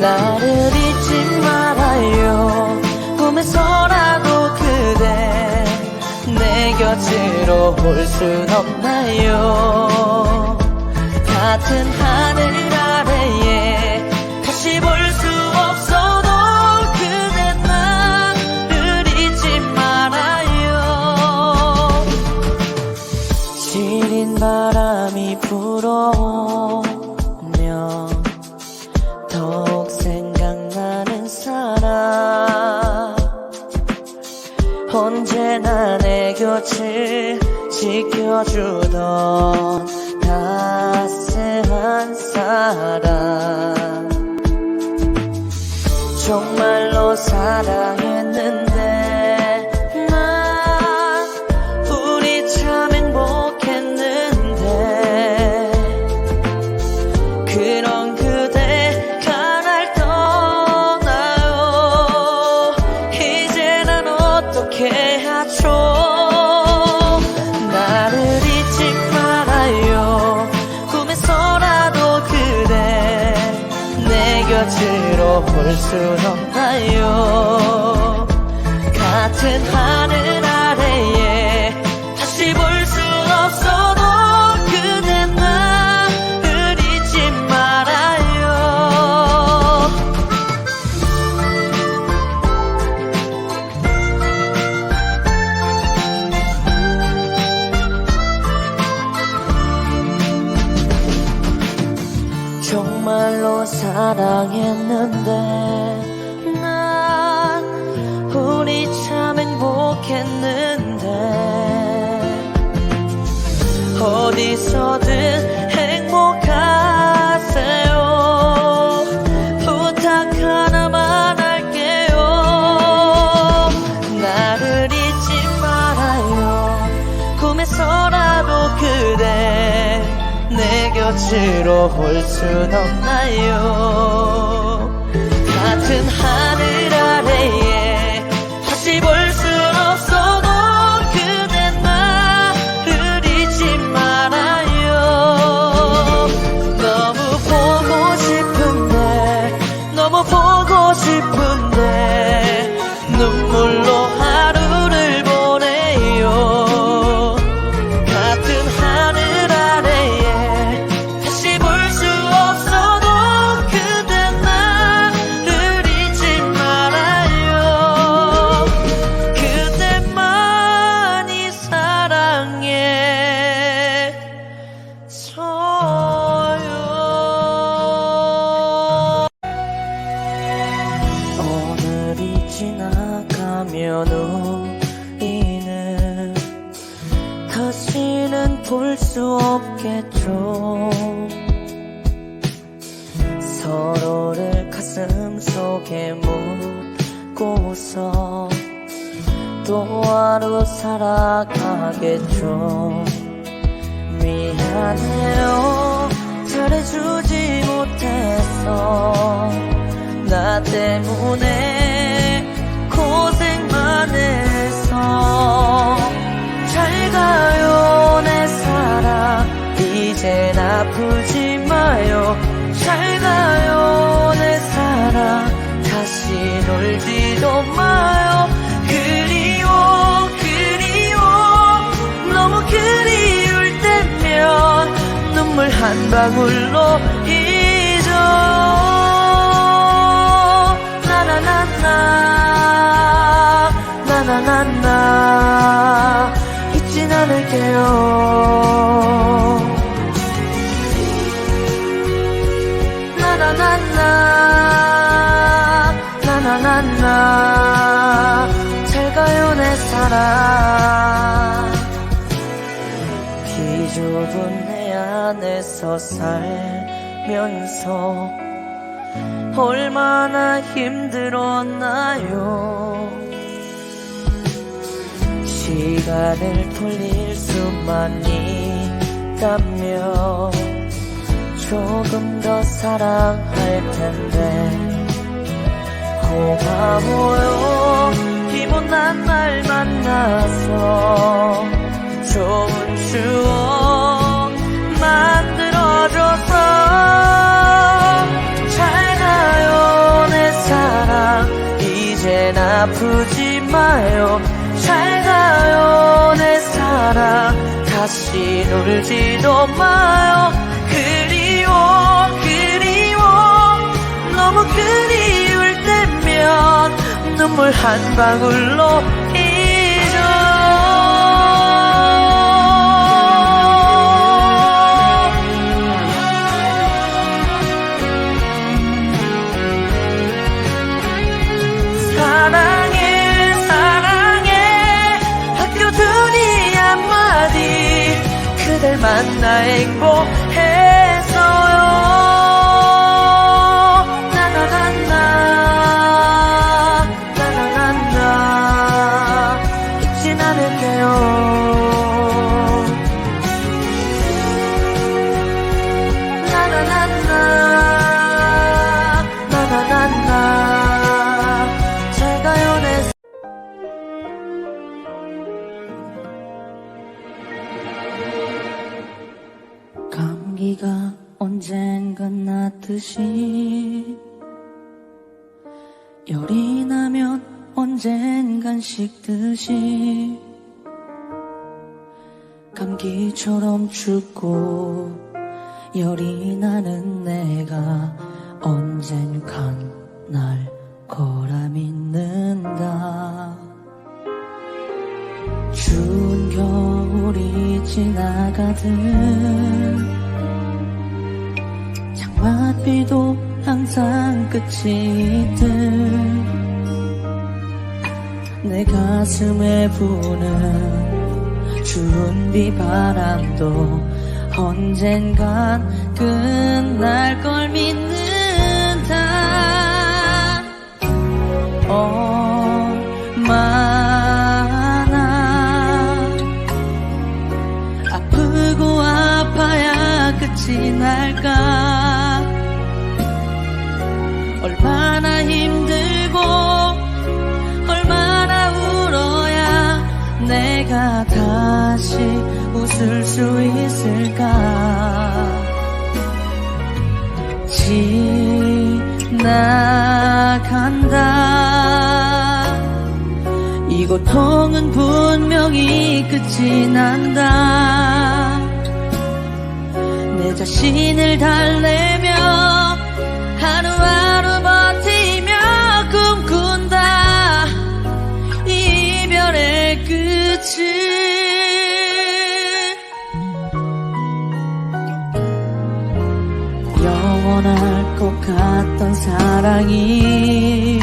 나를 잊지 말아요. 꿈에서라도 그대 내 곁으로 올 순 없나요? 같은 하늘 아래에 다시 볼 수 없어도 그대 나를 잊지 말아요. 시린 바람이 불어 내 곁을 지켜주던 따스한 사람 정말로 사랑 올순 없나요? 같은 하늘 내 곁으로 올순 없나요? 같은 하늘 서로를 가슴 속에 묻고서 또 하루 살아가겠죠. 미안해요. 잘해주지 못해서 나 때문에 고생만 해서 잘 가요 내 사랑. 이젠 아 한 방울로 잊어. 나나나나 나나나나 잊진 않을게요. 나나나나 나나나나 잘 가요 내 사랑. 비 좁은 내 안에서 살면서 얼마나 힘들었나요? 시간을 돌릴 수만 있다면 조금 더 사랑할 텐데. 고마워요. 이 못난 날 만나서 마요. 잘 가요 내 사랑. 다시 울지도 마요. 그리워 그리워. 너무 그리울 때면 눈물 한 방울로 그댈 감기가 언젠간 낫듯이 열이 나면 언젠간 식듯이 감기처럼 춥고 열이 나는 내가 언젠간 날 거라 믿는다. 추운 겨울이 지나가듯 항상 끝이 있듯. 내 가슴에 부는 추운 비바람도 언젠간 끝날 걸믿 다시 웃을 수 있을까? 지나간다. 이 고통은 분명히 끝이 난다. 내 자신을 달래며 사랑이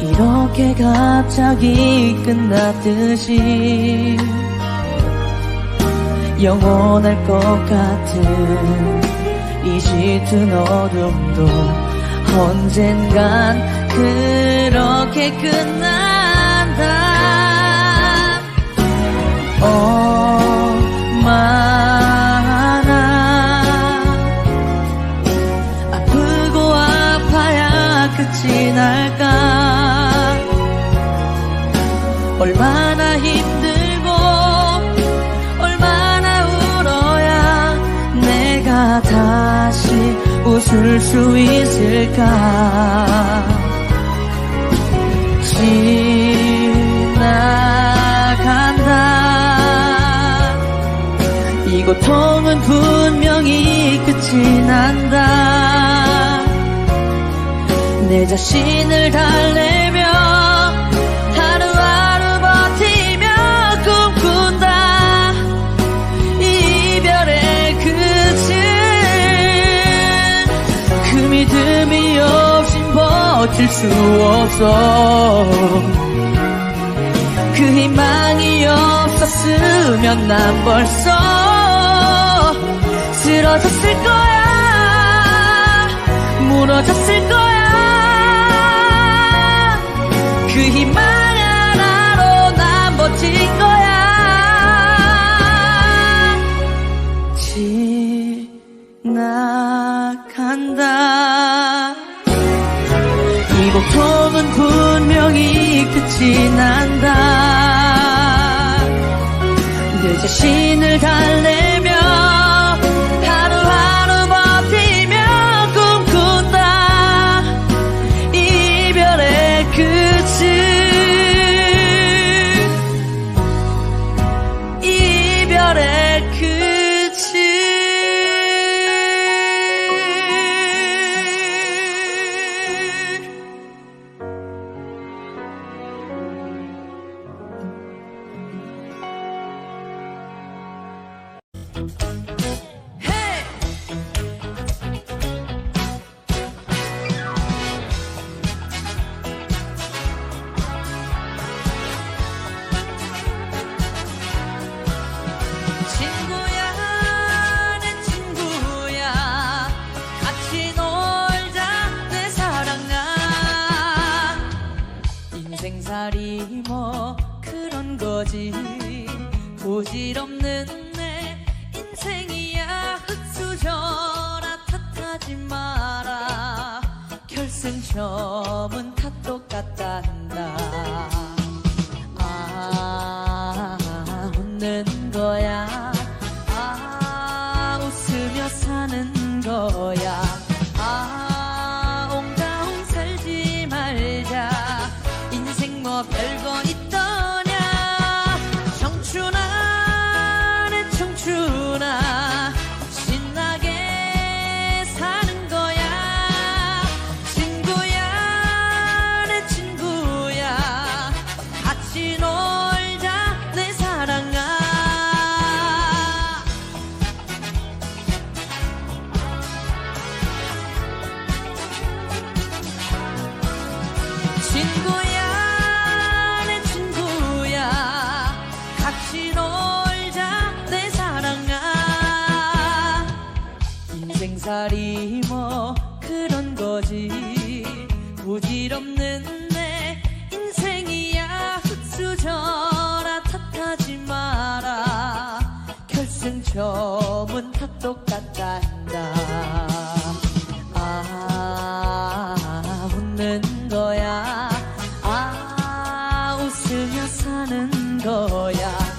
이렇게 갑자기 끝났듯이 영원할 것 같은 이 짙은 어둠도 언젠간 그렇게 끝난다. 얼 얼마나 힘들고 얼마나 울어야 내가 다시 웃을 수 있을까? 지나간다. 이 고통은 분명히 끝이 난다. 내 자신을 달래 버틸 수 없어. 그 희망이 없었으면 난 벌써 쓰러졌을 거야. 무너졌을 거야. 그 희망 분명히 끝이 난다. 내 자신을 달래 말이 뭐 그런 거지. 고질없는 내 인생이야. 흙수저라 탓하지 마라. 결승전. 살이 뭐 그런 거지. 부질없는 내 인생이야. 흙수저라 탓하지 마라. 결승점은 다 똑같다 한다. 아 웃는 거야. 아 웃으며 사는 거야.